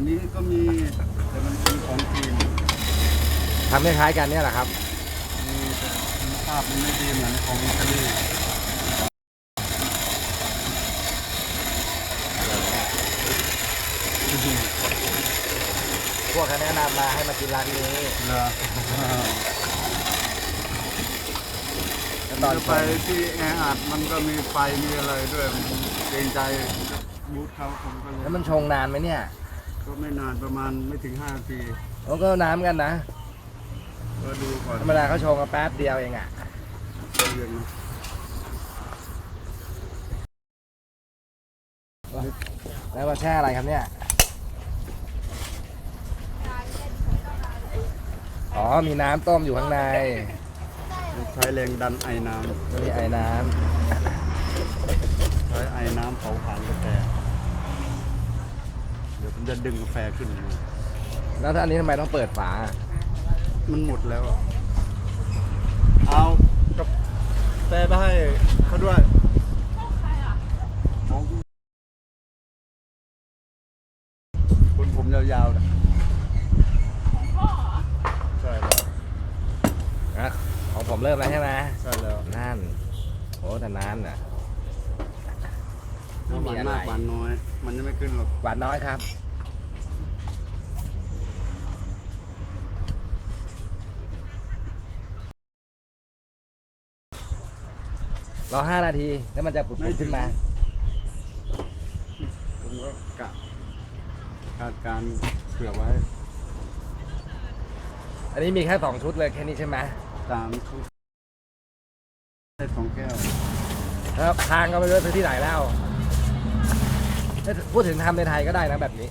ยวนี้ก็มีแต่มันเป็นของจีนทำคล้ายๆกันเนี่ยแหละครับ มีแต่คุณภาพมันไม่ดีเหมือนของอิตาลีพวกเขาแนะนำมาให้มากินร้านนี้เหรอแล้วตตออนนไปที่แออัดมันก็มีไฟมีอะไรด้วยมันเกรงใจบูธเขาผมก็เลแล้วยมันชงนานไหมเนี่ย ก็ไม่นานประมาณไม่ถึง5นาทีเขาก็น้ำกันนะ ก็ดูก่อนธรรมดาเขาชงกันแป๊บเดียวเองอะเย็นแล้วมาแช่อะไรครับเนี่ย อ๋อ มีน้ำต้มอยู่ข้างใน ใช้แรงดันไอ้น้มีไอ้น้ำ ใช้ไอ้น้ำเผาผลาญกาแฟ เดี๋ยวผมจะดึงกาแฟขึ้นมาำแล้วถ้าอันนี้ทำไมต้องเปิดฝามันหมดแล้วอะเอากาแฟไปให้เขาด้วยของคนผมยาวๆนะใช่แล้วอะของผมเริ่มแล้วใช่ไหมใช่แล้วนั่นโอ้แต่นานอะหวานมากหวานน้อย มันจะไม่ขึ้นหรอก หวานน้อยครับ รอห้านาที แล้วมันจะปุดๆขึ้นมา ผมก็กะคาดการณ์เผื่อไว้อันนี้มีแค่สองชุดเลยแค่นี้ใช่ไหมตามชุดได้สองแก้วแล้วทางก็ไม่รู้จะซื้อที่ไหนแล้วถ้าพูดถึงทำในไทยก็ได้นะแบบนี้